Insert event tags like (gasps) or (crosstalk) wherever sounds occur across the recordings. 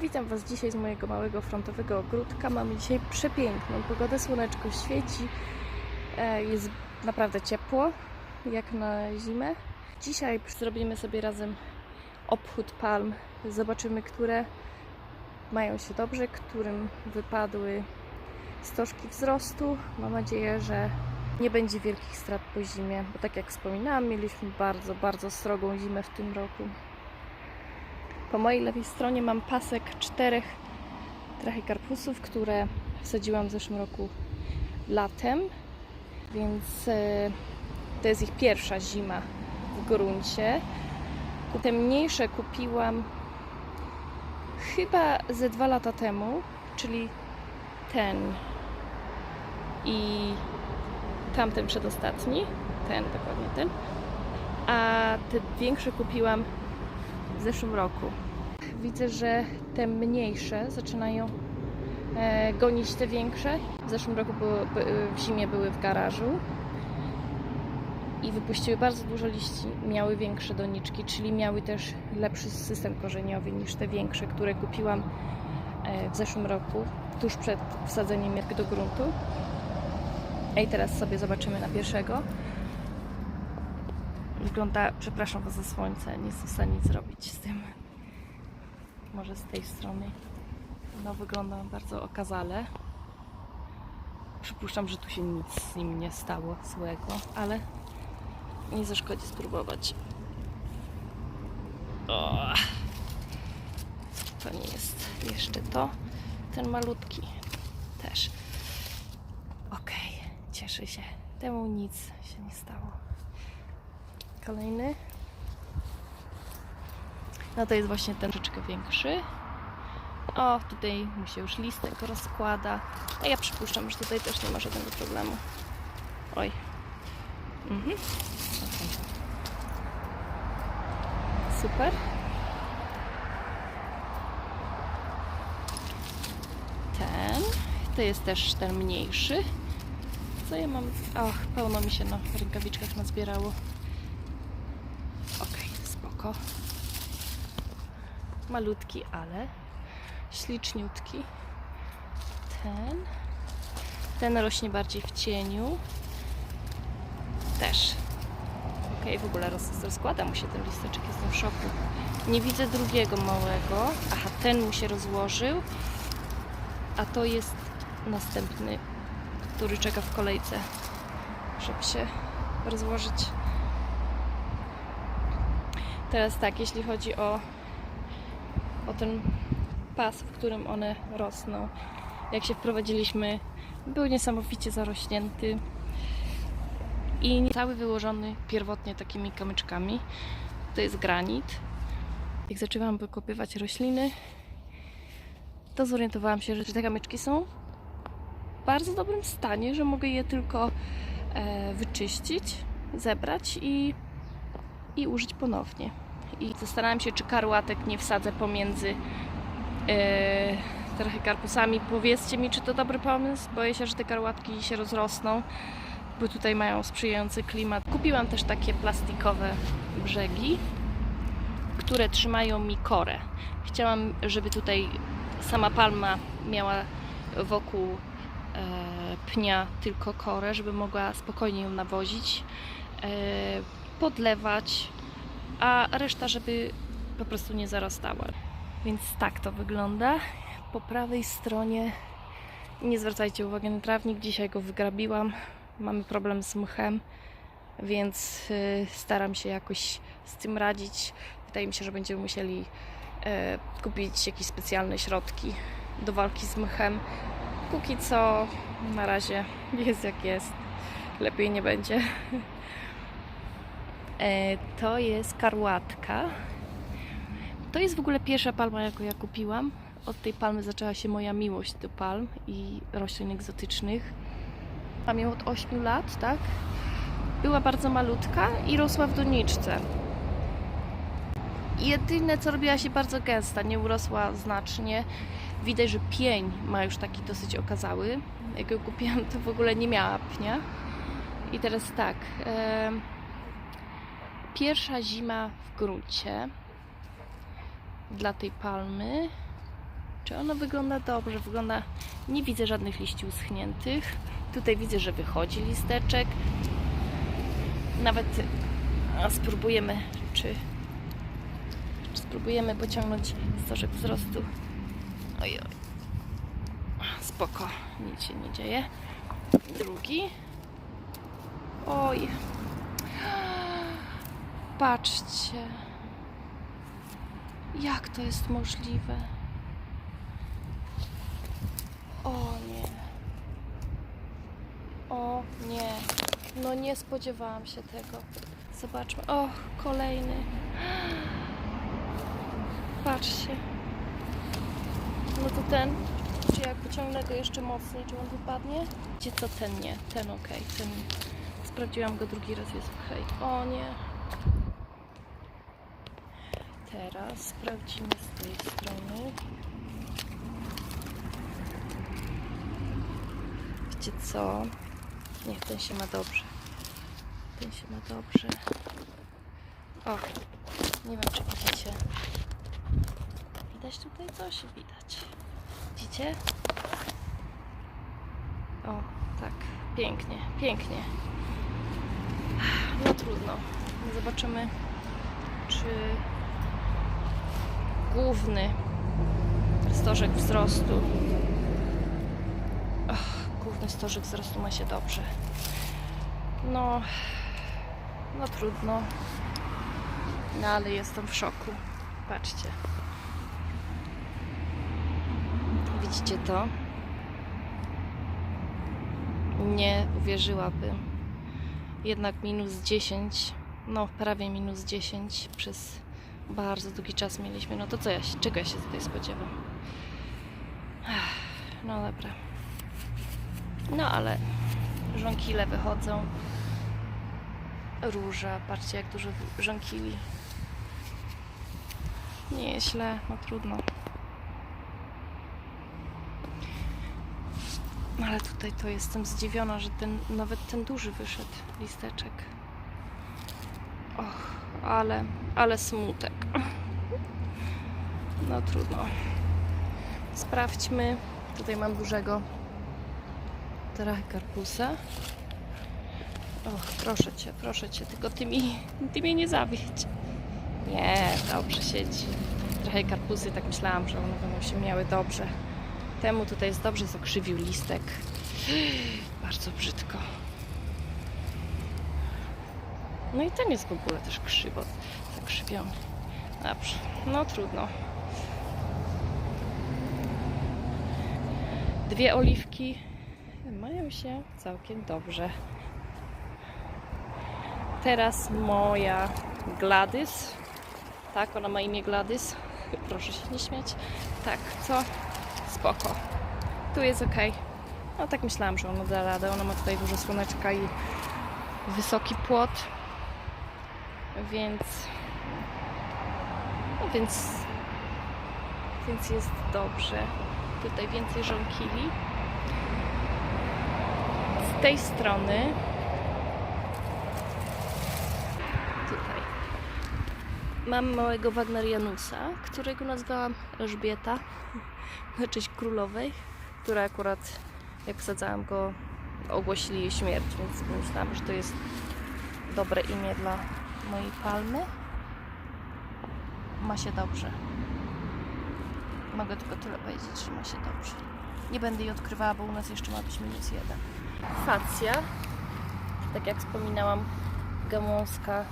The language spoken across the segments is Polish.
Witam Was dzisiaj z mojego małego frontowego ogródka. Mamy dzisiaj przepiękną pogodę, słoneczko świeci, e, jest naprawdę ciepło, jak na zimę. Dzisiaj zrobimy sobie razem obchód palm. Zobaczymy, które mają się dobrze, którym wypadły stożki wzrostu. Mam nadzieję, że nie będzie wielkich strat po zimie, bo tak jak wspominałam, mieliśmy bardzo, bardzo srogą zimę w tym roku. Po mojej lewej stronie mam pasek czterech trachycarpusów, które wsadziłam w zeszłym roku latem, więc e, to jest ich pierwsza zima w gruncie. Te mniejsze kupiłam chyba ze dwa lata temu, czyli ten i tamten przedostatni, ten dokładnie ten, a te większe kupiłam w zeszłym roku. Widzę, że te mniejsze zaczynają e, gonić te większe. W zeszłym roku były, by, w zimie były w garażu i wypuściły bardzo dużo liści. Miały większe doniczki, czyli miały też lepszy system korzeniowy niż te większe, które kupiłam e, w zeszłym roku, tuż przed wsadzeniem jak do gruntu. I teraz sobie zobaczymy na pierwszego. Wygląda, przepraszam Was za słońce, nie jestem w stanie nic zrobić z tym. Może z tej strony. No, wygląda bardzo okazale. Przypuszczam, że tu się nic z nim nie stało złego, ale nie zaszkodzi spróbować. O, to nie jest jeszcze to. Ten malutki też. Okej, cieszę się. Temu nic się nie stało. Kolejny. No to jest właśnie ten troszeczkę większy. O, tutaj mu się już listek rozkłada. A ja przypuszczam, że tutaj też nie ma żadnego problemu. Oj. Mhm. Okej. Super. Ten. To jest też ten mniejszy. Co ja mam? Och, pełno mi się na rękawiczkach nazbierało. Okej, spoko. Malutki, ale śliczniutki. Ten. Ten rośnie bardziej w cieniu. Też. Okej, w ogóle roz, rozkłada mu się ten listeczek, jestem w szoku. Nie widzę drugiego małego. Aha, ten mu się rozłożył. A to jest następny, który czeka w kolejce, żeby się rozłożyć. Teraz tak, jeśli chodzi o, o ten pas, w którym one rosną, jak się wprowadziliśmy, był niesamowicie zarośnięty i cały wyłożony pierwotnie takimi kamyczkami. To jest granit. Jak zaczęłam wykopywać rośliny, to zorientowałam się, że te kamyczki są w bardzo dobrym stanie, że mogę je tylko e, wyczyścić, zebrać i, i użyć ponownie. I zastanawiam się, czy karłatek nie wsadzę pomiędzy e, trachycarpusami. Powiedzcie mi, czy to dobry pomysł. Boję się, że te karłatki się rozrosną, bo tutaj mają sprzyjający klimat. Kupiłam też takie plastikowe brzegi, które trzymają mi korę. Chciałam, żeby tutaj sama palma miała wokół e, pnia tylko korę, żeby mogła spokojnie ją nawozić, e, podlewać, a reszta, żeby po prostu nie zarastała. Więc tak to wygląda. Po prawej stronie nie zwracajcie uwagi na trawnik, dzisiaj go wygrabiłam. Mamy problem z mchem, więc y, staram się jakoś z tym radzić. Wydaje mi się, że będziemy musieli e, kupić jakieś specjalne środki do walki z mchem. Póki co na razie jest jak jest. Lepiej nie będzie. E, to jest karłatka. To jest w ogóle pierwsza palma, jaką ja kupiłam. Od tej palmy zaczęła się moja miłość do palm i roślin egzotycznych. Mam ją od 8 lat, tak? Była bardzo malutka i rosła w doniczce. Jedyne co robiła się bardzo gęsta, nie urosła znacznie. Widać, że pień ma już taki dosyć okazały. Jak ją kupiłam, to w ogóle nie miała pnia. I teraz tak. em, pierwsza zima w gruncie dla tej palmy. Czy ono wygląda dobrze? Wygląda. Nie widzę żadnych liści uschniętych. Tutaj widzę, że wychodzi listeczek. Nawet spróbujemy, czy, czy spróbujemy pociągnąć stożek wzrostu. Oj, oj. Spoko, nic się nie dzieje. Drugi. Oj. Patrzcie. Jak to jest możliwe? O nie. O nie. No nie spodziewałam się tego. Zobaczmy. O, kolejny. Patrzcie. No to ten. Czy jak pociągnę go jeszcze mocniej, czy on wypadnie? Gdzie co ten nie? Ten ok. Ten. Sprawdziłam go drugi raz, jest ok. O nie. Teraz sprawdzimy z tej strony. Wiecie co? Niech ten się ma dobrze. Ten się ma dobrze. O, nie wiem czy widzicie. Widać tutaj coś? Widać. Widzicie? O, tak. Pięknie, pięknie. No trudno. Zobaczymy, czy główny stożek wzrostu. Och, główny stożek wzrostu ma się dobrze. No, no trudno. No ale jestem w szoku. Patrzcie. Widzicie to? Nie uwierzyłabym. Jednak minus 10, no prawie minus 10 przez bardzo długi czas mieliśmy. No to co ja się, czego ja się tutaj spodziewam? No dobra. No ale żonkile wychodzą. Róża, patrzcie jak dużo żonkili. Nie jest źle, no trudno. No ale tutaj to jestem zdziwiona, że ten, nawet ten duży wyszedł listeczek. Ale, ale smutek. No trudno. Sprawdźmy. Tutaj mam dużego trachycarpusa. Och, proszę cię, proszę cię, tylko ty mi, ty mnie nie zawiedź. Nie, dobrze siedzi. Trachycarpusy, tak myślałam, że one będą się miały dobrze. Temu tutaj jest dobrze, zakrzywił listek. (gasps) Bardzo brzydko. No i ten jest w ogóle też krzywo zakrzywiony. Dobrze, no trudno. Dwie oliwki mają się całkiem dobrze. Teraz moja Gladys. Tak, ona ma imię Gladys. (laughs) Proszę się nie śmiać. Tak, co? Spoko. Tu jest ok. No tak myślałam, że ona da radę. Ona ma tutaj dużo słoneczka i wysoki płot. Więc... No więc... Więc jest dobrze. Tutaj więcej żonkili. Z tej strony tutaj mam małego Wagnerianusa, którego nazwałam Elżbieta (laughs) na cześć królowej, która akurat jak wsadzałam go ogłosili jej śmierć, więc myślałam, że to jest dobre imię dla mojej palmy. Ma się dobrze. Mogę tylko tyle powiedzieć, że ma się dobrze. Nie będę jej odkrywała, bo u nas jeszcze ma być minus jeden. Facja, tak jak wspominałam, gałązka,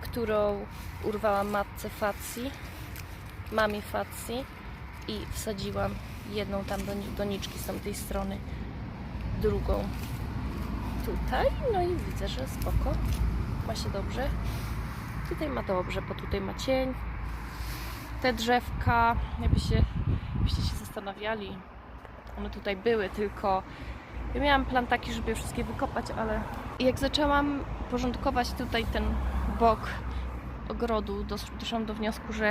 którą urwałam matce facji, mamie facji i wsadziłam jedną tam do doniczki z tamtej strony, drugą tutaj, no i widzę, że spoko, ma się dobrze. Tutaj ma dobrze, bo tutaj ma cień. Te drzewka, jakby się, jakbyście się zastanawiali, one tutaj były, tylko ja miałam plan taki, żeby je wszystkie wykopać, ale jak zaczęłam porządkować tutaj ten bok ogrodu, dosz- doszłam do wniosku, że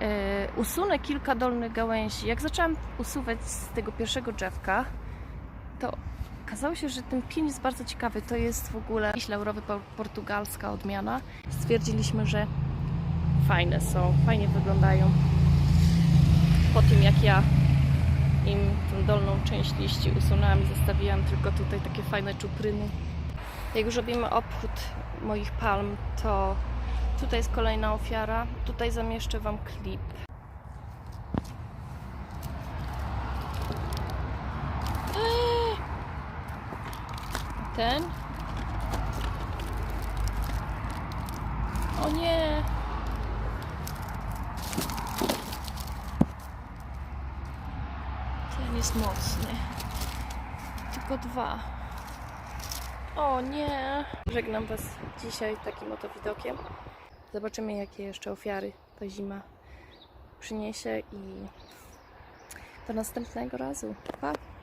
e, usunę kilka dolnych gałęzi. Jak zaczęłam usuwać z tego pierwszego drzewka, to okazało się, że ten pień jest bardzo ciekawy. To jest w ogóle jakiś laurowy po- portugalska odmiana. Stwierdziliśmy, że fajne są, fajnie wyglądają. po tym jak ja im tą dolną część liści usunęłam i zostawiłam tylko tutaj takie fajne czupryny. Jak już robimy obchód moich palm, to tutaj jest kolejna ofiara. Tutaj zamieszczę Wam klip. Ten? O nie! Ten jest mocny. Tylko dwa. O nie! Żegnam Was dzisiaj takim oto widokiem. Zobaczymy, jakie jeszcze ofiary ta zima przyniesie i do następnego razu. Pa!